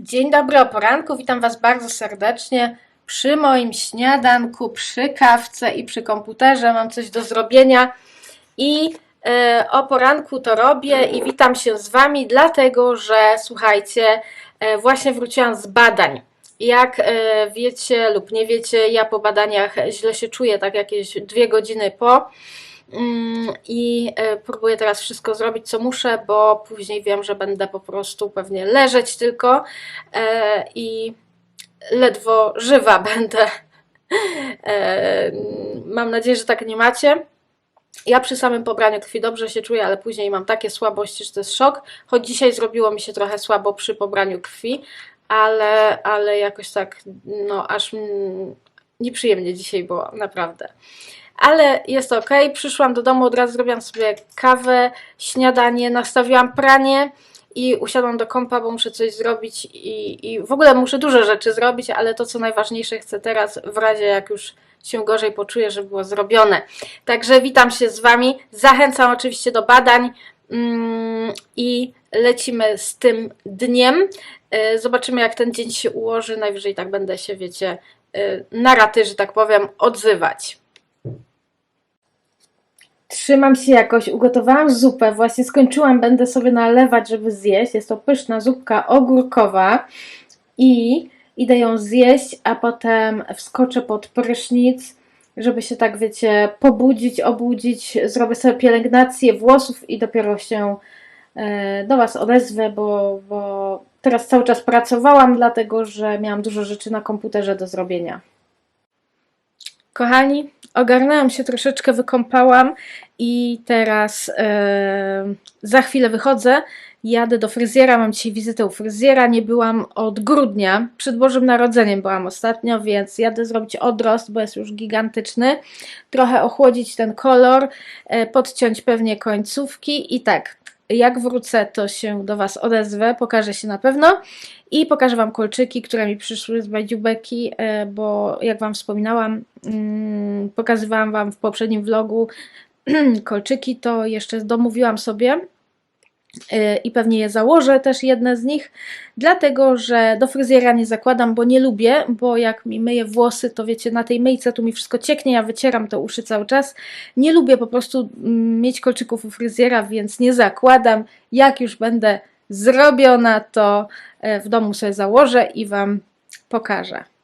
Dzień dobry o poranku, witam Was bardzo serdecznie przy moim śniadanku, przy kawce i przy komputerze. Mam coś do zrobienia i e, o poranku to robię i witam się z Wami, dlatego że słuchajcie, e, właśnie wróciłam z badań. Jak e, wiecie lub nie wiecie, ja po badaniach źle się czuję, tak jakieś dwie godziny po. Mm, I e, próbuję teraz wszystko zrobić, co muszę, bo później wiem, że będę po prostu pewnie leżeć tylko e, i ledwo żywa będę. E, Mam nadzieję, że tak nie macie. Ja przy samym pobraniu krwi dobrze się czuję, ale później mam takie słabości, że to jest szok. Choć dzisiaj zrobiło mi się trochę słabo przy pobraniu krwi, ale, ale jakoś tak, no aż nieprzyjemnie dzisiaj było, naprawdę ale jest ok. Przyszłam do domu, od razu zrobiłam sobie kawę, śniadanie, nastawiłam pranie i usiadłam do kompa, bo muszę coś zrobić i, i w ogóle muszę dużo rzeczy zrobić, ale to co najważniejsze chcę teraz, w razie jak już się gorzej poczuję, żeby było zrobione. Także witam się z Wami, zachęcam oczywiście do badań mm, i lecimy z tym dniem. E, Zobaczymy jak ten dzień się ułoży, najwyżej tak będę się, wiecie, e, na raty, że tak powiem, odzywać. Trzymam się jakoś, ugotowałam zupę, właśnie skończyłam, będę sobie nalewać, żeby zjeść. Jest to pyszna zupka ogórkowa i idę ją zjeść, a potem wskoczę pod prysznic, żeby się tak, wiecie, pobudzić, obudzić. Zrobię sobie pielęgnację włosów i dopiero się e, do Was odezwę, bo, bo teraz cały czas pracowałam, dlatego że miałam dużo rzeczy na komputerze do zrobienia. Kochani, ogarnęłam się troszeczkę, wykąpałam i teraz e, za chwilę wychodzę. Jadę do fryzjera, mam dzisiaj wizytę u fryzjera. Nie byłam od grudnia, przed Bożym Narodzeniem byłam ostatnio, więc jadę zrobić odrost, bo jest już gigantyczny. Trochę ochłodzić ten kolor, e, podciąć pewnie końcówki i tak. Jak wrócę, to się do Was odezwę, pokażę się na pewno i pokażę Wam kolczyki, które mi przyszły z Bajdziubeki, e, bo jak Wam wspominałam, mm, pokazywałam Wam w poprzednim vlogu kolczyki, to jeszcze domówiłam sobie i pewnie je założę też jedne z nich, dlatego że do fryzjera nie zakładam, bo nie lubię, bo jak mi myję włosy, to wiecie, na tej myjce tu mi wszystko cieknie, ja wycieram te uszy cały czas. Nie lubię po prostu mm, mieć kolczyków u fryzjera, więc nie zakładam. Jak już będę zrobiona, to e, w domu sobie założę i Wam pokażę.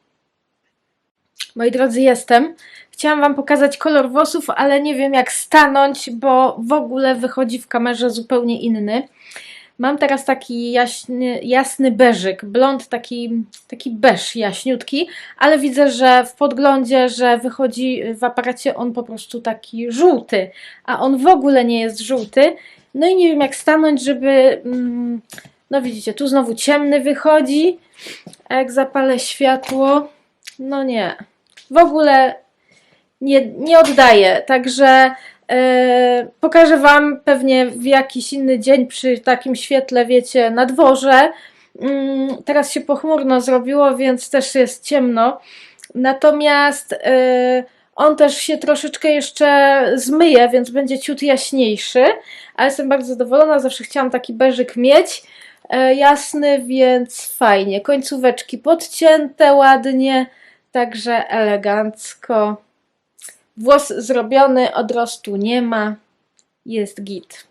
Moi drodzy, jestem. Chciałam Wam pokazać kolor włosów, ale nie wiem jak stanąć, bo w ogóle wychodzi w kamerze zupełnie inny. Mam teraz taki jaśny, jasny beżyk, blond taki, taki beż jaśniutki, ale widzę, że w podglądzie, że wychodzi w aparacie on po prostu taki żółty, a on w ogóle nie jest żółty. No i nie wiem jak stanąć, żeby... Mm, no widzicie, tu znowu ciemny wychodzi, jak zapalę światło, no nie. W ogóle nie, nie oddaję, także e, pokażę Wam pewnie w jakiś inny dzień przy takim świetle, wiecie, na dworze. Mm, teraz się pochmurno zrobiło, więc też jest ciemno. Natomiast e, on też się troszeczkę jeszcze zmyje, więc będzie ciut jaśniejszy, ale jestem bardzo zadowolona, zawsze chciałam taki beżyk mieć e, jasny, więc fajnie. Końcóweczki podcięte ładnie, także elegancko. Włos zrobiony, odrostu nie ma, jest git.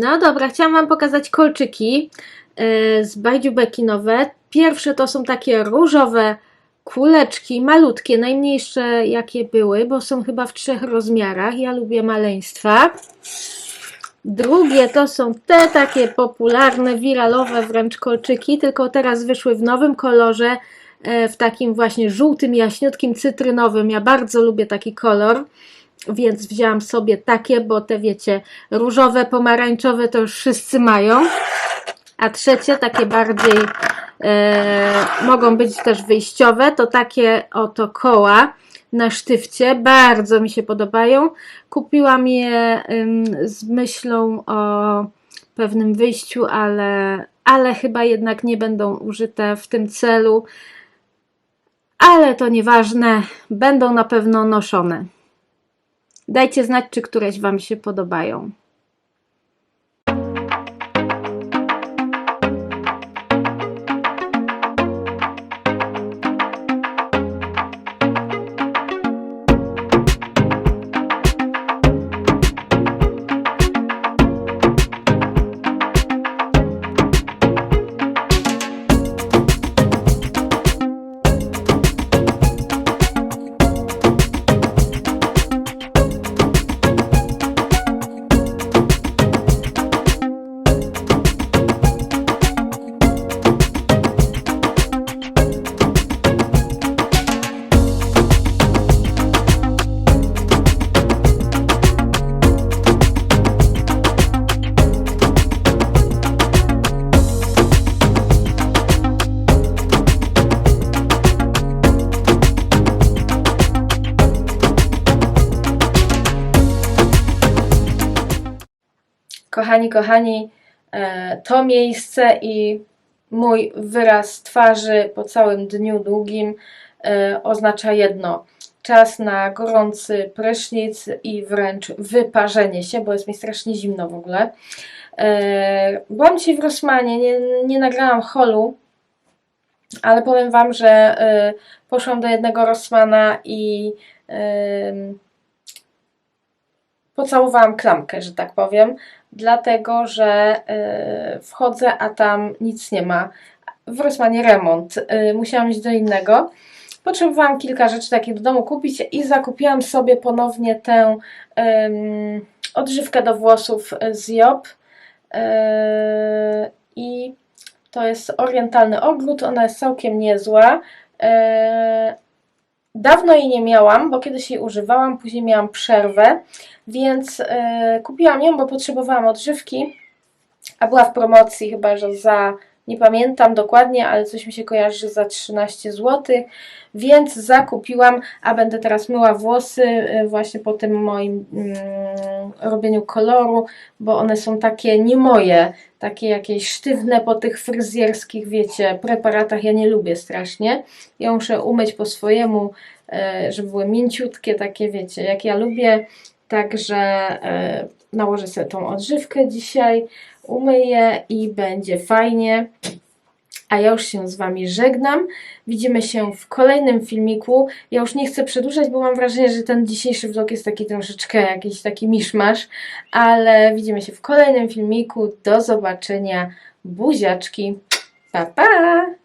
No dobra, chciałam Wam pokazać kolczyki yy, z Bajdziubeki nowe. Pierwsze to są takie różowe kuleczki, malutkie, najmniejsze jakie były, bo są chyba w trzech rozmiarach. Ja lubię maleństwa. Drugie to są te takie popularne, wiralowe wręcz kolczyki, tylko teraz wyszły w nowym kolorze, e, w takim właśnie żółtym, jaśniutkim, cytrynowym. Ja bardzo lubię taki kolor więc wzięłam sobie takie, bo te wiecie, różowe, pomarańczowe to już wszyscy mają. A trzecie, takie bardziej e, mogą być też wyjściowe, to takie oto koła. na sztywcie. Bardzo mi się podobają. Kupiłam je ym, z myślą o pewnym wyjściu, ale, ale chyba jednak nie będą użyte w tym celu. Ale to nieważne, będą na pewno noszone. Dajcie znać, czy któreś Wam się podobają. Kochani, kochani, e, to miejsce i mój wyraz twarzy po całym dniu długim e, oznacza jedno. Czas na gorący prysznic i wręcz wyparzenie się, bo jest mi strasznie zimno w ogóle. E, Byłam dzisiaj w Rosmanie, nie, nie nagrałam holu, ale powiem Wam, że poszłam do jednego Rossmana i pocałowałam klamkę, że tak powiem, dlatego że e, wchodzę, a tam nic nie ma. W Rossmanie remont. E, Musiałam iść do innego. Potrzebowałam kilka rzeczy takich do domu kupić i zakupiłam sobie ponownie tę odżywkę do włosów z Job. E, I to jest orientalny ogród, ona jest całkiem niezła. Dawno jej nie miałam, bo kiedyś jej używałam, później miałam przerwę, więc e, kupiłam ją, bo potrzebowałam odżywki, a była w promocji chyba, że za, nie pamiętam dokładnie, ale coś mi się kojarzy, za 13 zł, więc zakupiłam, a będę teraz myła włosy e, właśnie po tym moim mm, robieniu koloru, bo one są takie nie moje, takie jakieś sztywne po tych fryzjerskich, wiecie, preparatach. Ja nie lubię strasznie. Ja muszę umyć po swojemu, e, żeby były mięciutkie, takie wiecie, jak ja lubię. Także e, nałożę sobie tą odżywkę dzisiaj, umyję i będzie fajnie. A ja już się z Wami żegnam. Widzimy się w kolejnym filmiku. Ja już nie chcę przedłużać, bo mam wrażenie, że ten dzisiejszy vlog jest taki troszeczkę jakiś taki miszmasz, ale widzimy się w kolejnym filmiku. Do zobaczenia. Buziaczki. Pa, pa!